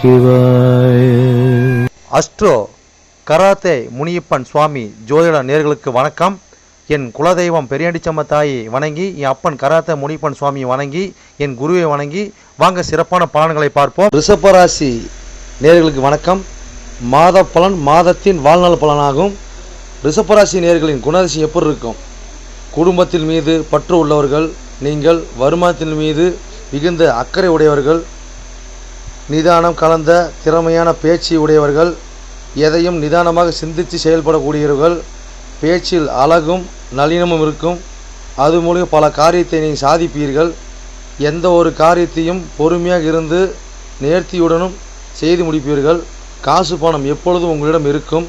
சிவாய. Astro karate Muniyappan சுவாமி ஜோதிட நேர்களுக்கு வணக்கம். என் குலதெய்வம் பெரியாண்டிச்சம்ம தாயை வணங்கி என் அப்பன் கராத்தே முனியப்பன் சுவாமியை வணங்கி என் குருவை வணங்கி வாங்க சிறப்பான பலன்களை பார்ப்போம். ரிஷபராசி நேர்களுக்கு வணக்கம். மாத பலன் மாதத்தின் வாழ்நாள் பலனாகும். ரிஷபராசி நேர்களின் குணரிசி எப்படி இருக்கும்? குடும்பத்தின் மீது பற்று உள்ளவர்கள் நீங்கள் வருமானத்தின் மீது மிகுந்த அக்கறை உடையவர்கள் நிதானம் கலந்த திறமையான பேச்சு உடையவர்கள் எதையும் நிதானமாக சிந்தித்து செயல்படக்கூடியவர்கள் பேச்சில் அழகும் நளினமும் இருக்கும். அது மூலம் பல காரியத்தை நீங்கள் சாதிப்பீர்கள். எந்த ஒரு காரியத்தையும் பொறுமையாக இருந்து நேர்த்தியுடனும் செய்து முடிப்பீர்கள். காசு பணம் எப்பொழுதும் உங்களிடம் இருக்கும்?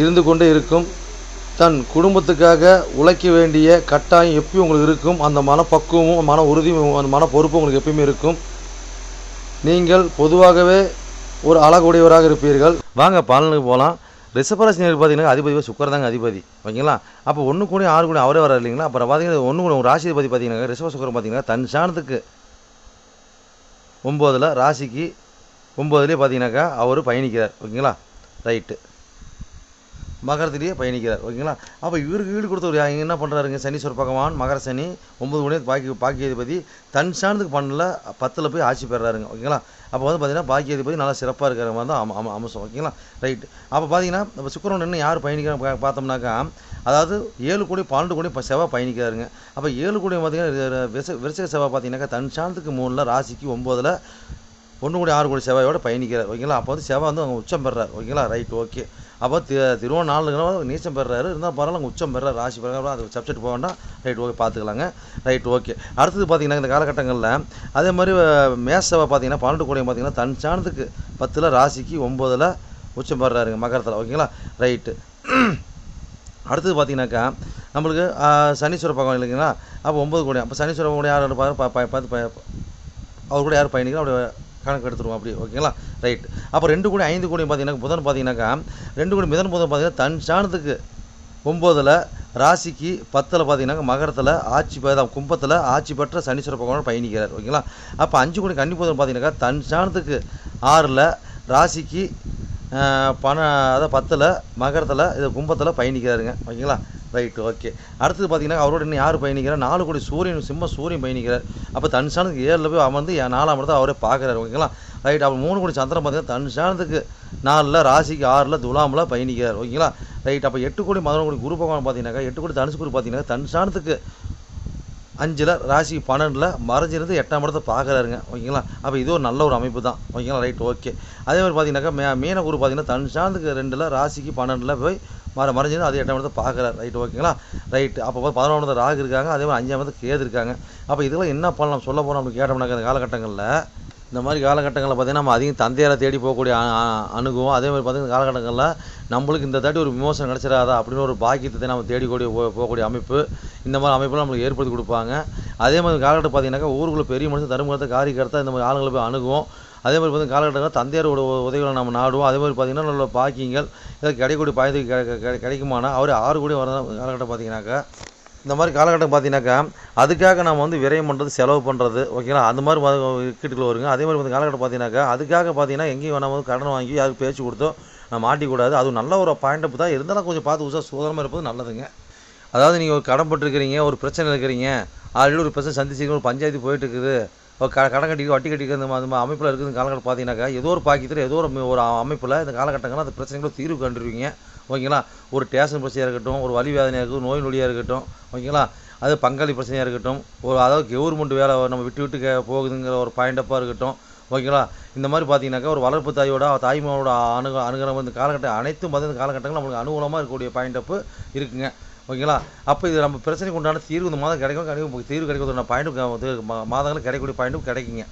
இருந்து கொண்டே இருக்கும். தன் குடும்பத்துக்காக உழைக்க வேண்டிய கட்டாயம் எப்பயும் உங்களுக்கு இருக்கும். அந்த மனப்பக்குவமும் மன உறுதியும் அந்த மன பொறுப்பும் உங்களுக்கு எப்பயுமே இருக்கும். நீங்கள் பொதுவாகவே ஒரு அழகுடையவராக இருப்பீர்கள். வாங்க பலனுக்கு போகலாம் ரிஷபராசி பார்த்தீங்கன்னா அதிபதி சுக்கர தாங்க அதிபதி. ஓகேங்களா? அப்போ ஒன்று கூட ஆறு கூட அவரே வர இல்லைங்களா? அப்புறம் பார்த்தீங்கன்னா ஒன்று கூட ராசி அதிபதி பார்த்தீங்கன்னா ரிஷப சுக்கரம் பார்த்தீங்கன்னா தன் சாணத்துக்கு ஒம்போதில் ராசிக்கு ஒம்போதுலேயே பார்த்தீங்கன்னாக்கா அவர் பயணிக்கிறார். ஓகேங்களா? ரைட்டு. மகரத்திலேயே பயணிக்கிறார் ஓகேங்களா? அப்போ இவருக்கு வீடு கொடுத்தவர் யா- என்ன பண்ணுறாருங்க சனீஸ்வர பகவான் மகர சனி ஒன்பது மணி பாக்கி பாக்கியாதிபதி தன் சார்ந்துக்கு பண்ணல பத்தில் போய் ஆட்சி பெறாருங்க ஓகேங்களா? அப்போ வந்து பார்த்தீங்கன்னா பாக்கியாதிபதி நல்லா சிறப்பாக இருக்கிற மாதிரி தான் அம- அம்சம் ஓகேங்களா? ரைட் அப்போ பார்த்தீங்கன்னா இப்போ சுக்கரன் என்ன யார் பயணிக்கிறாங்க பார்த்தோம்னாக்கா அதாவது ஏழு கோடி பன்னெண்டு கோடி இப்போ செவ்வாய் பயணிக்கிறாருங்க. அப்போ ஏழு கோடி பார்த்தீங்கன்னா விச விருச்சிக செவ்வாய் பார்த்தீங்கன்னாக்கா தன் சார்ந்துக்கு மூணில் ராசிக்கு ஒம்போதில் ஒன்று கூட ஆறு கோடி செவ்வாயோட பயணிக்கிறார் ஓகேங்களா? அப்போ வந்து செவ்வாய் வந்து அவங்க உச்சம் பெறார். ஓகேங்களா? ரைட் ஓகே அப்போ தி திருவண்ணாமலை நீச்சம் பெறாரு. இருந்தால் பரவாயில்ல அங்கே உச்சம் பெறார். ராசி பெறாரு அது சப்ஜெக்ட் போக வேண்டாம். ரைட் ஓகே பார்த்துக்கலாங்க ரைட் ஓகே அடுத்தது பார்த்தீங்கன்னா இந்த காலகட்டங்களில் அதே மாதிரி மேசவை பார்த்தீங்கன்னா பன்னெண்டு கோடியும் பார்த்தீங்கன்னா தன் சாணத்துக்கு பத்தில் ராசிக்கு ஒம்பதில் உச்சம் பெறாருங்க மகரத்தில். ஓகேங்களா? ரைட்டு அடுத்தது பார்த்தீங்கன்னாக்கா நம்மளுக்கு சனீஸ்வர பகவான் இல்லைங்களா? அப்போ ஒம்பது கோடி. அப்போ சனீஸ்வர பகவான் யார் பார்த்து அவர் கூட யார் பயணிக்கிறோம் அப்படி கணக்கு எடுத்துருவோம் அப்படி ஓகேங்களா? ரைட் அப்போ ரெண்டு கோடி ஐந்து கோடி பார்த்தீங்கன்னா புதன் பார்த்தீங்கன்னாக்கா ரெண்டு கோடி மிதன் புதன் பார்த்தீங்கன்னா தன் சாணத்துக்கு ஒம்போதில் ராசிக்கு பத்தில் பார்த்தீங்கன்னா மகரத்தில் ஆட்சி பெ- கும்பத்தில் ஆட்சி பெற்ற சனீஸ்வர பகவான் பயணிக்கிறார் ஓகேங்களா? அப்போ அஞ்சு கோடி கன்னி புதன் பார்த்தீங்கன்னாக்கா தன் சாணத்துக்கு ஆறில் ராசிக்கு பண அதாவது பத்தில் மகரத்தில் இது கும்பத்தில் பயணிக்கிறாருங்க ஓகேங்களா? ரைட் ஓகே அடுத்தது பார்த்தீங்கன்னா அவரோட இன்னும் யார் பயணிக்கிறார்? நாலு கோடி சூரியன் சிம்ம சூரியன் பயணிக்கிறார். அப்போ தன் சாணத்துக்கு ஏழில் போய் அமர்ந்து நாலாம் இடத்த அவரே பார்க்குறாரு ஓகேங்களா ரைட் அப்போ மூணு கோடி சந்திரன் பார்த்தீங்கன்னா தன் சாணத்துக்கு நாலில் ராசிக்கு ஆறில் துலாமில் பயணிக்கிறார் ஓகேங்களா ரைட் அப்போ எட்டு கோடி பதினொன்று கோடி குரு பகவான் பார்த்தீங்கன்னாக்கா எட்டு கோடி தனுசு குரு பார்த்தீங்கன்னா தன் சாணத்துக்கு அஞ்சில் ராசி பன்னெண்டில் மறைஞ்சிருந்து எட்டாம் இடத்த பார்க்குறாருங்க ஓகேங்களா அப்போ இது ஒரு நல்ல ஒரு அமைப்பு தான் ஓகேங்களா ரைட் ஓகே அதே மாதிரி பார்த்தீங்கன்னாக்கா மே மீன குரு பார்த்தீங்கன்னா தன் சார்ந்துக்கு ரெண்டில் ராசிக்கு பன்னெண்டில் போய் மறை மறைஞ்சது அது எட்டாம் இடத்தை பார்க்குறாரு. ரைட் ஓகேங்களா? ரைட் அப்போ பார்த்து பதினொன்று ராகு இருக்காங்க அதே மாதிரி அஞ்சாம் இடத்துல கேது இருக்காங்க. அப்போ இதெல்லாம் என்ன பண்ணலாம் சொல்ல போகிறோம் அப்படின்னு கேட்டோம்னாக்க இந்த காலகட்டங்களில் இந்த மாதிரி காலகட்டங்களில் பார்த்தீங்கன்னா நம்ம அதிகம் தந்தையாரை தேடி போகக்கூடிய அணுகுவோம். அதே மாதிரி பார்த்தீங்கன்னா காலகட்டங்களில் நம்மளுக்கு இந்த தாட்டி ஒரு விமோசனம் கிடச்சிடாதா அப்படின்னு ஒரு பாக்கியத்தை நம்ம தேடிக்கூடிய போ- போகக்கூடிய அமைப்பு இந்த மாதிரி அமைப்புலாம் நம்மளுக்கு ஏற்படுத்தி கொடுப்பாங்க. அதே மாதிரி காலகட்டம் பார்த்திங்கனாக்கா ஊருக்குள்ள பெரிய மனுஷன் தருமகத்தை காரிக்கர்த்தா இந்த மாதிரி ஆளுங்களை போய் அணுகுவோம். அதே மாதிரி பார்த்திங்கன்னா காலகட்டங்களில் தந்தையாரோட உதவிகளை நம்ம நாடுவோம். அதே மாதிரி பார்த்தீங்கன்னா நல்ல பாக்கியங்கள் இதற்கு கிடைக்கக்கூடிய பாயத்துக்கு கிடை- கிடைக்குமானா அவர் ஆறு கோடி வர காலகட்டம் பார்த்திங்கனாக்கா இந்த மாதிரி காலகட்டம் பார்த்தீங்கன்னாக்கா அதுக்காக நம்ம வந்து விரயம் பண்ணுறது செலவு பண்ணுறது ஓகேங்களா? அந்த மாதிரி இக்கட்டுக்குள்ள வருங்க. அதே மாதிரி வந்து காலகட்டம் பார்த்தீங்கன்னாக்கா அதுக்காக பார்த்தீங்கன்னா எங்கேயும் நம்ம வந்து கடன் வாங்கி அதுக்கு பேச்சு கொடுத்தோ நம்ம மாட்டிக்கூடாது. அது நல்ல ஒரு பாயிண்ட் தான். இருந்தாலும் கொஞ்சம் பார்த்து உஷா சுதந்திரமாக இருப்பது நல்லதுங்க. அதாவது நீங்கள் ஒரு கடன் பட்டிருக்கிறீங்க ஒரு பிரச்சனை இருக்கிறீங்க ஆல்ரெடி ஒரு பிரச்சனை சந்திச்சிருக்கீங்க ஒரு பஞ்சாயத்து போயிட்டு இருக்குது கடன் கட்டி வட்டி கட்டிக்க அந்த அமைப்பில் இருக்குது இந்த காலகட்டம் பார்த்தீங்கன்னாக்கா ஏதோ ஒரு பாக்கியத்தில் ஏதோ ஒரு ஒரு அமைப்பில் இந்த காலகட்டங்களில் அந்த பிரச்சனைகளை தீர்வு கண்டுருவீங்க. ஓகேங்களா? ஒரு டேஷன் பிரச்சனையாக இருக்கட்டும் ஒரு வலி வேதனையாக இருக்கட்டும் நோய் நொடியாக இருக்கட்டும் ஓகேங்களா? அது பங்காளி பிரச்சனையாக இருக்கட்டும் ஒரு அதாவது கவர்மெண்ட் வேலை நம்ம விட்டு விட்டு கே- போகுதுங்கிற ஒரு பாயிண்டப்பாக இருக்கட்டும் ஓகேங்களா? இந்த மாதிரி பார்த்தீங்கன்னாக்கா ஒரு வளர்ப்பு தாயோட தாய்மாவோட அணுக அணுகிற இந்த காலகட்டம் அனைத்தும் பார்த்து இந்த காலகட்டங்கள் நம்மளுக்கு அனுகூலமாக இருக்கக்கூடிய பாயிண்டப்பு இருக்குங்க. ஓகேங்களா? அப்போ இது நம்ம பிரச்சனைக்கு உண்டான தீர்வு இந்த மாதம் கிடைக்கும் கிடைக்கும். தீர்வு கிடைக்கிறதுனா பாயிண்ட்டும் மாதங்களில் கிடைக்கக்கூடிய பாயிண்ட்டும் கிடைக்குங்க.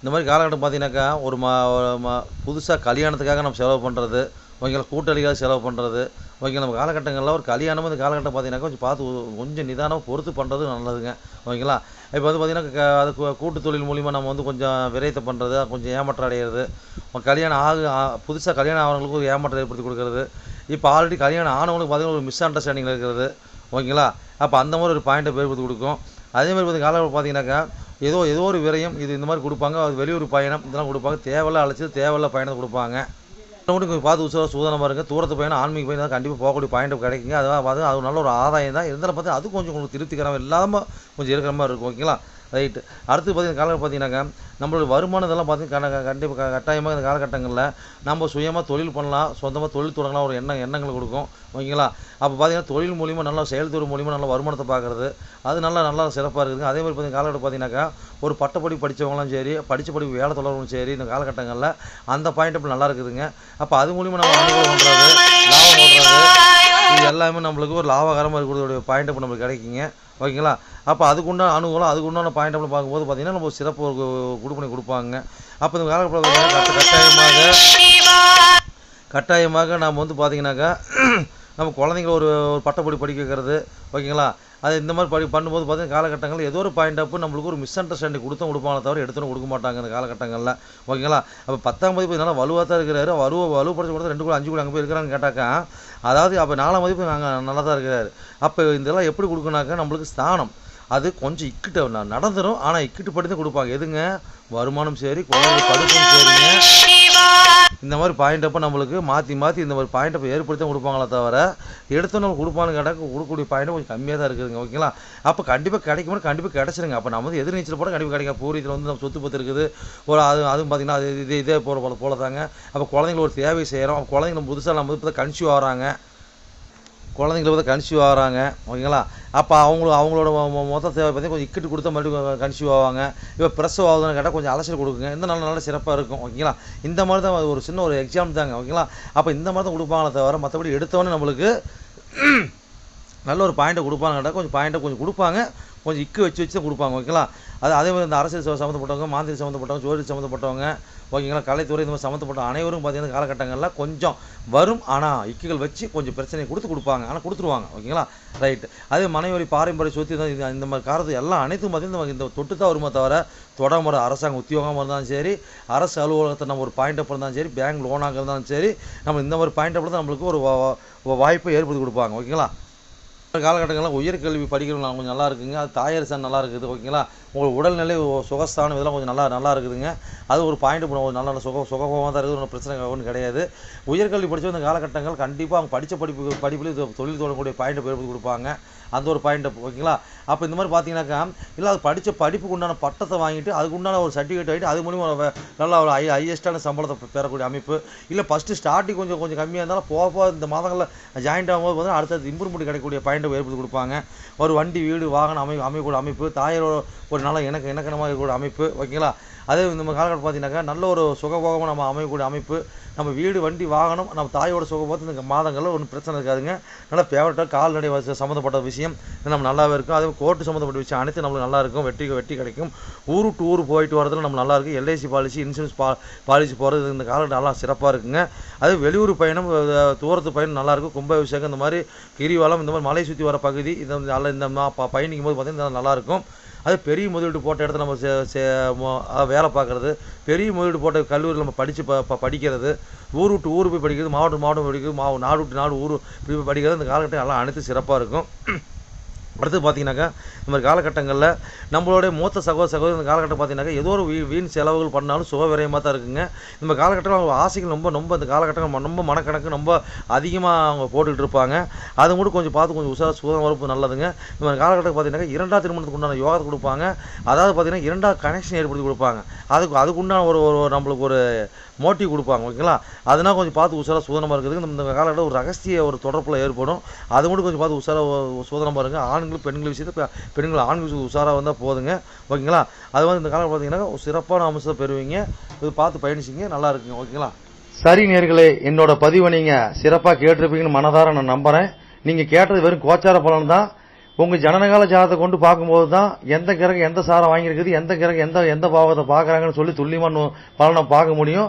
இந்த மாதிரி காலகட்டம் பார்த்தீங்கன்னாக்கா ஒரு மா புதுசாக கல்யாணத்துக்காக நம்ம செலவு பண்ணுறது ஓகேங்களா கூட்டாளிக்காக செலவு பண்ணுறது ஓகேங்களா நம்ம காலகட்டங்களில் ஒரு கல்யாணம் இந்த காலகட்டம் பார்த்தீங்கன்னா கொஞ்சம் பார்த்து கொஞ்சம் நிதானமாக பொறுத்து பண்ணுறது நல்லதுங்க. ஓகேங்களா? இப்போ வந்து பார்த்தீங்கன்னா க- அது கூட்டு தொழில் மூலிமா நம்ம வந்து கொஞ்சம் விரயத்தை பண்ணுறது கொஞ்சம் ஏமாற்றம் அடைகிறது கல்யாணம் ஆகு புதுசாக கல்யாணம் ஆகிறவங்களுக்கு ஒரு ஏமாற்றம் ஏற்படுத்தி கொடுக்கறது இப்போ ஆல்ரெடி கல்யாணம் ஆனவங்களுக்கு பார்த்தீங்கன்னா ஒரு மிஸ் அண்டர்ஸ்டாண்டிங்கில் இருக்கிறது. ஓகேங்களா? அப்போ அந்த மாதிரி ஒரு பாயிண்ட்டை பேர் கொடுக்கும். அதே மாதிரி வந்து பார்த்தீங்கன்னாக்கா ஏதோ ஏதோ ஒரு விரயம் இது இந்த மாதிரி கொடுப்பாங்க. அது வெளியூர் பயணம் இதெல்லாம் கொடுப்பாங்க. தேவையில்ல அழைச்சி தேவையில்ல பயணத்தை கொடுப்பாங்க. மட்டும் கொஞ்சம் பார்த்து உற்சாக சூதனமாக இருங்க. தூரத்து பயணம் ஆன்மீக பயணம் தான் கண்டிப்பாக போகக்கூடிய பாயிண்ட் கிடைக்குங்க. அதான் பார்த்து அது நல்ல ஒரு ஆதாயம் தான். இருந்தாலும் பார்த்து அது கொஞ்சம் உங்களுக்கு திருப்திகரமாக இல்லாமல் கொஞ்சம் இருக்கிற மாதிரி இருக்கும். ஓகேங்களா? ரைட்டு அடுத்து பார்த்தீங்கன்னா காலகட்டம் பார்த்தீங்கன்னாக்கா நம்மளோட வருமானம் இதெல்லாம் பார்த்தீங்கன்னா கண்டிப்பாக கட்டாயமாக இந்த காலகட்டங்களில் நம்ம சுயமாக தொழில் பண்ணலாம் சொந்தமாக தொழில் தொடங்கலாம் ஒரு எண்ணம் எண்ணங்கள் கொடுக்கும். ஓகேங்களா? அப்போ பார்த்தீங்கன்னா தொழில் மூலிமா நல்லா செயல்துறை மூலிமா நல்ல வருமானத்தை பார்க்குறது அது நல்லா நல்லா சிறப்பாக இருக்குதுங்க அதே மாதிரி பார்த்தீங்கன்னா காலகட்டம் பார்த்தீங்கன்னாக்கா ஒரு பட்டப்படி படித்தவங்களும் சரி படித்த படிப்பு வேலை தொடர்பும் சரி இந்த காலகட்டங்களில் அந்த பாயிண்ட் அப்போ நல்லா இருக்குதுங்க. அப்போ அது மூலிமா நம்ம அனுகூலம் பண்ணுறது லாபம் பண்ணுறது இது எல்லாமே நம்மளுக்கு ஒரு லாபகரமாக இருக்கிறதோடைய பாயிண்ட் அப்போ நம்மளுக்கு கிடைக்குங்க. ஓகேங்களா? அப்போ அதுக்குண்டான அனுகூலம் அதுக்குண்டான பாயிண்ட் அப்படி பார்க்கும்போது பார்த்தீங்கன்னா நம்ம சிறப்பு ஒரு குடு கொடுப்பாங்க. அப்போ இந்த காலகட்டத்தில் கட்டாயமாக கட்டாயமாக நாம் வந்து பார்த்தீங்கன்னாக்கா நம்ம குழந்தைங்கள ஒரு ஒரு பட்டப்படி படிக்க வைக்கிறது. ஓகேங்களா? அது இந்த மாதிரி படி பண்ணும்போது பார்த்தீங்கன்னா காலகட்டங்களில் ஏதோ ஒரு பாயிண்ட் அப்பு நம்மளுக்கு ஒரு மிஸ் அண்டர்ஸ்டாண்டிங் கொடுத்தும் கொடுப்பாங்களே தவிர எடுத்துன்னு கொடுக்க மாட்டாங்க இந்த காலகட்டங்களில். ஓகேங்களா? அப்போ பத்தாம் மதிப்பு நல்லா வலுவாக தான் இருக்கிறாரு. வலுவ வலுப்படுத்தி கொடுத்து ரெண்டு கூட அஞ்சு கூட அங்கே போய் இருக்கிறான்னு கேட்டாக்கா அதாவது அப்போ நாலாம் மதிப்பு நாங்கள் நல்லா தான் இருக்கிறாரு. அப்போ இதெல்லாம் எப்படி கொடுக்கணாக்கா நம்மளுக்கு ஸ்தானம். அது கொஞ்சம் இக்கிட்ட நடந்துடும் ஆனால் இக்கிட்டு படி தான் கொடுப்பாங்க. எதுங்க? வருமானம் சரி குழந்தை படிப்பும் சரிங்க. இந்த மாதிரி பாயிண்ட் அப்போ நம்மளுக்கு மாற்றி மாற்றி இந்த மாதிரி பாயிண்ட் அப்போ ஏற்படுத்தி தான் கொடுப்பாங்களே தவிர எடுத்து நம்ம கொடுப்பான்னு கேட்டால் கொடுக்கக்கூடிய பாயிண்ட் கொஞ்சம் கம்மியாக தான் இருக்குதுங்க ஓகேங்களா? அப்போ கண்டிப்பாக கிடைக்கும்னு கண்டிப்பாக கிடச்சிருங்க. அப்போ நம்ம வந்து எதிர்நீச்சல் போட கண்டிப்பாக கிடைக்கும் பூரியத்தில் வந்து நம்ம சொத்து பத்து இருக்குது. ஒரு அது அதுவும் பார்த்திங்கன்னா அது இது இதே போகிற போல போல தாங்க அப்போ குழந்தைங்களுக்கு ஒரு தேவை செய்கிறோம் அப்போ குழந்தைங்க புதுசாக நம்ம இப்போ தான் கன்சியூவ் ஆகிறாங்க. குழந்தைங்கள வந்து கன்சியூவ் ஆகிறாங்க. ஓகேங்களா அப்போ அவங்களுக்கு அவங்களோட மொ- மொத்த தேவை பற்றி கொஞ்சம் இக்கட்டு கொடுத்தா மறுபடியும் கன்சியூவ் ஆவாங்க. இப்போ பிரசவ் ஆகுதுன்னு கேட்டால் கொஞ்சம் அலசல் கொடுக்குங்க. இந்த நல்ல நல்ல சிறப்பாக இருக்கும். ஓகேங்களா இந்த மாதிரி தான் ஒரு சின்ன ஒரு எக்ஸாம் தாங்க. ஓகேங்களா அப்போ இந்த மாதிரி தான் கொடுப்பாங்களே தவிர மற்றபடி எடுத்தவொடனே நம்மளுக்கு நல்ல ஒரு பாயிண்ட்டை கொடுப்பாங்க கேட்டால் கொஞ்சம் பாயிண்ட்டை கொஞ்சம் கொடுப்பாங்க. கொஞ்சம் இக்கு வச்சு வச்சு தான் கொடுப்பாங்க ஓகேங்களா அது அதே மாதிரி இந்த அரசியல் சம்மந்தப்பட்டவங்க மாந்திரி சம்மந்தப்பட்டவங்க ஜோதி சம்மந்தப்பட்டவங்க ஓகேங்களா கலைத்துறை இந்த மாதிரி சம்மந்தப்பட்ட அனைவரும் பார்த்தீங்கன்னா காலகட்டங்களில் கொஞ்சம் வரும். ஆனால் இக்குகள் வச்சு கொஞ்சம் பிரச்சனையை கொடுத்து கொடுப்பாங்க. ஆனால் கொடுத்துருவாங்க ஓகேங்களா ரைட்டு அதே மனைவரி பாரம்பரிய சொத்து தான் இந்த மாதிரி காரத்து எல்லாம் அனைத்தும் பார்த்தீங்கன்னா இந்த தொட்டு தான் வருமே தவிர தொடமுறை அரசாங்க உத்தியோகமாக இருந்தாலும் சரி அரசு அலுவலகத்தை நம்ம ஒரு பாயிண்ட் அப் இருந்தாலும் சரி பேங்க் லோனாக இருந்தாலும் சரி நம்ம இந்த மாதிரி பாயிண்ட் அப்பில் தான் நம்மளுக்கு ஒரு வா- வாய்ப்பை ஏற்படுத்தி கொடுப்பாங்க ஓகேங்களா காலகட்டங்களில் உயர்கல்வி படிக்கிறவங்க கொஞ்சம் நல்லா இருக்குங்க. அது தாயார் சார் நல்லா இருக்குது ஓகேங்களா? உங்களுக்கு உடல்நிலை சுகஸ்தானம் இதெல்லாம் கொஞ்சம் நல்லா நல்லா இருக்குதுங்க. அது ஒரு பாயிண்ட் ஒரு நல்ல நல்ல சுக சுகமாக தான் இருக்குது. ஒன்றும் பிரச்சனை ஒன்றும் கிடையாது. உயர்கல்வி படித்த இந்த காலகட்டங்கள் கண்டிப்பாக அவங்க படித்த படிப்பு படிப்பில் தொழில் தொடங்கக்கூடிய பாயிண்ட் ஏற்படுத்தி கொடுப்பாங்க. அந்த ஒரு பாயிண்ட் ஓகேங்களா? அப்போ இந்த மாதிரி பார்த்தீங்கன்னாக்கா இல்லை அது படித்த படிப்புக்கு உண்டான பட்டத்தை வாங்கிட்டு அதுக்கு உண்டான ஒரு சர்டிஃபிகேட் ஆகிட்டு அது மூலிமா நல்லா ஒரு ஐ ஹையஸ்டான சம்பளத்தை பெறக்கூடிய அமைப்பு. இல்லை ஃபஸ்ட்டு ஸ்டார்டிங் கொஞ்சம் கொஞ்சம் கம்மியாக இருந்தாலும் போக போக இந்த மாதங்களில் ஜாயின்ட் ஆகும்போது பார்த்தீங்கன்னா அடுத்தது இம்ப்ரூவ்மெண்ட் கிடைக்கக்கூடிய பாயிண்ட்டை ஏற்படுத்தி கொடுப்பாங்க. ஒரு வண்டி வீடு வாகனம் அமை அமைக்கக்கூடிய அமைப்பு தாயரோட ஒரு நல்ல இணக்க இணக்கணமாக இருக்கக்கூடிய அமைப்பு ஓகேங்களா? அதே இந்த காலகட்டம் பார்த்தீங்கன்னாக்கா நல்ல ஒரு சுகபோகமாக நம்ம அமைக்கக்கூடிய அமைப்பு. நம்ம வீடு வண்டி வாகனம் நம்ம தாயோட சுகபோகத்து இந்த மாதங்களில் ஒன்றும் பிரச்சனை இருக்காதுங்க. நல்லா ஃபேவரட்டாக கால்நடை சம்மந்தப்பட்ட விஷயம். இது நம்ம நல்லாவே இருக்கும். அதே கோர்ட்டு சம்மந்தப்பட்ட விஷயம். அனைத்து நம்மளுக்கு நல்லா இருக்கும். வெற்றி வெற்றி கிடைக்கும். ஊரு டு ஊர் போயிட்டு வரதுல நம்ம நல்லா இருக்கும். எல்ஐசி பாலிசி இன்சூரன்ஸ் பா பாலிசி போகிறது இந்த காலகட்டம் நல்லா சிறப்பாக இருக்குங்க. அதே வெளியூர் பயணம் தூரத்து பயணம் நல்லாயிருக்கும் கும்பாபிஷேகம் இந்த மாதிரி கிரிவலம் இந்த மாதிரி மலை சுற்றி வர பகுதி இந்த நல்ல இந்த மா- ப- பயணிக்கும் போது பார்த்தீங்கன்னா நல்லாயிருக்கும் அது பெரிய முதலீடு போட்ட இடத்துல நம்ம சே- சே- வேலை பார்க்குறது பெரிய முதலீடு போட்ட கல்லூரியில் நம்ம படித்து ப ப- படிக்கிறது ஊர் விட்டு ஊர் போய் படிக்கிறது மாவட்டம் மாவட்டம் படிக்கிறது மா நாடு விட்டு நாடு ஊர் போய் படிக்கிறது இந்த காலகட்டம் எல்லாம் அனைத்து சிறப்பாக இருக்கும். அடுத்து பார்த்தீங்கன்னாக்கா இந்த மாதிரி காலகட்டங்களில் நம்மளுடைய மூத்த சகோதர சகோதரி இந்த காலகட்டம் பார்த்தீங்கன்னாக்கா ஏதோ ஒரு வீ- வீண் செலவுகள் பண்ணாலும் சுக விரயமாக தான் இருக்குங்க. இந்த காலகட்டத்தில் அவங்க ஆசைகள் ரொம்ப ரொம்ப இந்த காலகட்டங்கள் ரொம்ப மனக்கணக்கு ரொம்ப அதிகமாக அவங்க போட்டுக்கிட்டு இருப்பாங்க. அது கூட கொஞ்சம் பார்த்து கொஞ்சம் உஷார சுகம் வரப்பு நல்லதுங்க. இந்த மாதிரி காலகட்டத்தில் பார்த்தீங்கன்னா இரண்டாவது திருமணத்துக்கு உண்டான யோகத்தை கொடுப்பாங்க. அதாவது பார்த்தீங்கன்னா இரண்டாவது கனெக்ஷன் ஏற்படுத்தி கொடுப்பாங்க. அதுக்கு அதுக்கு உண்டான ஒரு ஒரு நம்மளுக்கு ஒரு மோட்டிவ் கொடுப்பாங்க ஓகேங்களா? அதனால் கொஞ்சம் பார்த்து உஷாராக சூதனமாக இருக்குது இந்த காலகட்டம் ஒரு ரகசிய ஒரு தொடர்பில் ஏற்படும். அது மட்டும் கொஞ்சம் பார்த்து உஷாராக சூதனமாக இருங்க. ஆண்களும் பெண்கள் விஷயத்தை பெண்கள் ஆண்கள் விஷயத்துக்கு உஷாராக வந்தால் போதுங்க. ஓகேங்களா? அது வந்து இந்த காலம் பார்த்தீங்கன்னா சிறப்பான அம்சத்தை பெறுவீங்க. இது பார்த்து பயணிச்சிங்க நல்லா இருக்குங்க. ஓகேங்களா? சரி நேர்களே என்னோட பதிவை நீங்கள் சிறப்பாக கேட்டிருப்பீங்கன்னு மனதார நான் நம்புகிறேன் நீங்கள் கேட்டது வெறும் கோச்சார பலன் தான். உங்க ஜனநகால ஜாதகத்தை கொண்டு பார்க்கும்போது தான் எந்த கிரகம் எந்த சாரம் வாங்கியிருக்குது எந்த கிரகம் எந்த எந்த பாவத்தை பார்க்கறாங்கன்னு சொல்லி துல்லியமான பலனை பார்க்க முடியும்.